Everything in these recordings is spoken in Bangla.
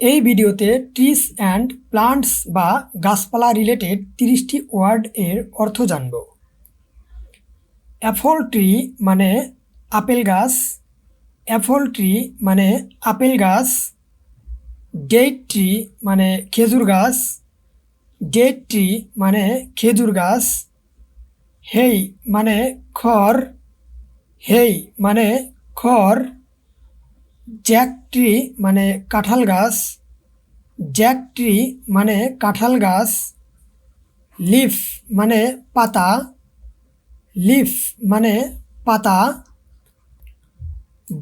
এই ভিডিওতে ট্রিস অ্যান্ড প্লান্টস বা গাছপালা রিলেটেড তিরিশটি ওয়ার্ড এর অর্থ জানব। অ্যাপল ট্রি মানে আপেল গাছ অ্যাপল ট্রি মানে আপেল গাছ ডেট ট্রি মানে খেজুর গাছ ডেট ট্রি মানে খেজুর গাছ হেই মানে খড় হেই মানে খড় জ্যাক ট্রি মানে কাঁঠাল গাছ জ্যাক ট্রি মানে কাঁঠাল গাছ লিফ মানে পাতা লিফ মানে পাতা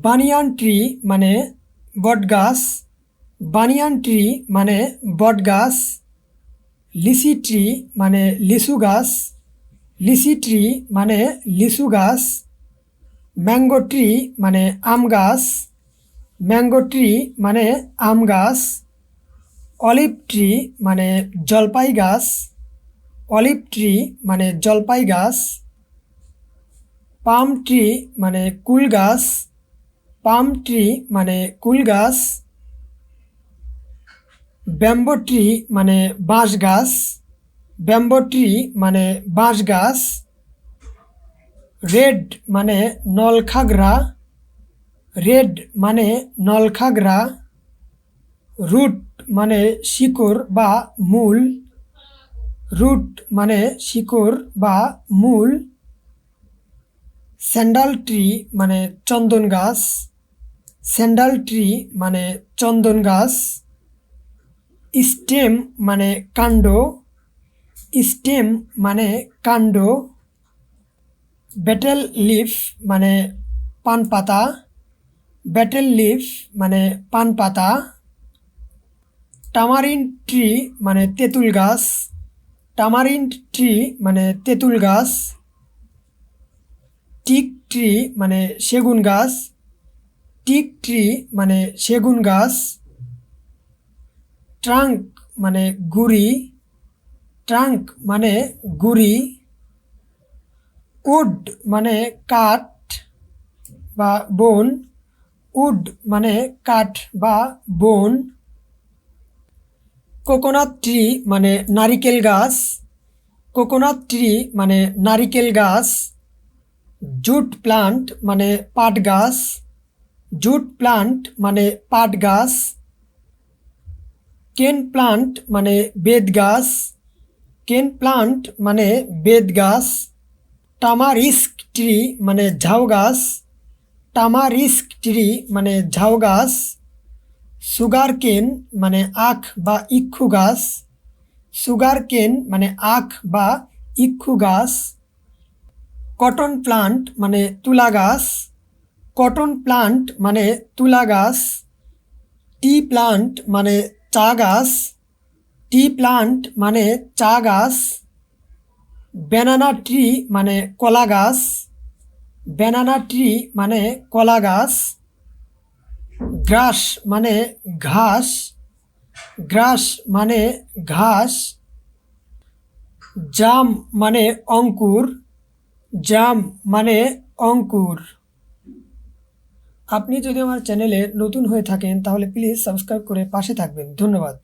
বানিয়ান ট্রি মানে বট গাছ বানিয়ান ট্রি মানে বট গাছ লিচি ট্রি মানে লিচু গাছ লিচি ট্রি মানে লিচু গাছ ম্যাঙ্গো ট্রি মানে আম গাছ ম্যাঙ্গো ট্রি মানে আম গাছ, অলিভ ট্রি মানে জলপাই গাছ, অলিভ ট্রি মানে জলপাই গাছ, পাম ট্রি মানে কুল গাছ, পাম ট্রি মানে কুল গাছ, ব্যাম্বো ট্রি মানে বাঁশ গাছ, ব্যাম্বো ট্রি মানে বাঁশ গাছ, রেড মানে নলখাগড়া রেড মানে নলখাগড়া রুট মানে শিকড় বা মূল রুট মানে শিকড় বা মূল স্যান্ডাল ট্রি মানে চন্দন গাছ স্যান্ডাল ট্রি মানে চন্দন গাছ স্টেম মানে কাণ্ড স্টেম মানে কাণ্ড ব্যাটেল লিফ মানে পান পাতা ব্যাটেল লিফ মানে পান পাতা টামারিন ট্রি মানে তেঁতুল গাছ টামারিন ট্রি মানে তেঁতুল গাছ, টিক ট্রি মানে সেগুন গাছ, টিক ট্রি মানে সেগুন গাছ ট্রাঙ্ক মানে গুড়ি ট্রাঙ্ক মানে গুড়ি উড মানে কাঠ বা বন উড মানে কাঠ বা বন কোকোনাট ট্রি মানে নারিকেল গাছ কোকোনাট ট্রি মানে নারিকেল গাছ জুট প্লান্ট মানে পাট গাছ জুট প্লান্ট মানে পাট গাছ কেন প্লান্ট মানে বেদ গাছ কেন প্লান্ট মানে বেদ গাছ টামারিস্ক ট্রি মানে ঝাউ গাছ টামারিস্ক ট্রি মানে ঝাউ গাছ সুগার কেন মানে আখ বা ইক্ষু গাছ সুগার কেন মানে আখ বা ইক্ষু গাছ, কটন প্লান্ট মানে তুলা গাছ, কটন প্লান্ট মানে তুলা গাছ, টি প্লান্ট মানে চা গাছ, টি প্লান্ট মানে চা গাছ, ব্যানানা ট্রি মানে কলা গাছ। ব্যানানা ট্রি মানে কলা গাছ গ্রাস মানে ঘাস গ্রাস মানে ঘাস জাম মানে অঙ্কুর জাম মানে অঙ্কুর। আপনি যদি আমার চ্যানেলে নতুন হয়ে থাকেন, তাহলে প্লিজ সাবস্ক্রাইব করে পাশে থাকবেন। ধন্যবাদ।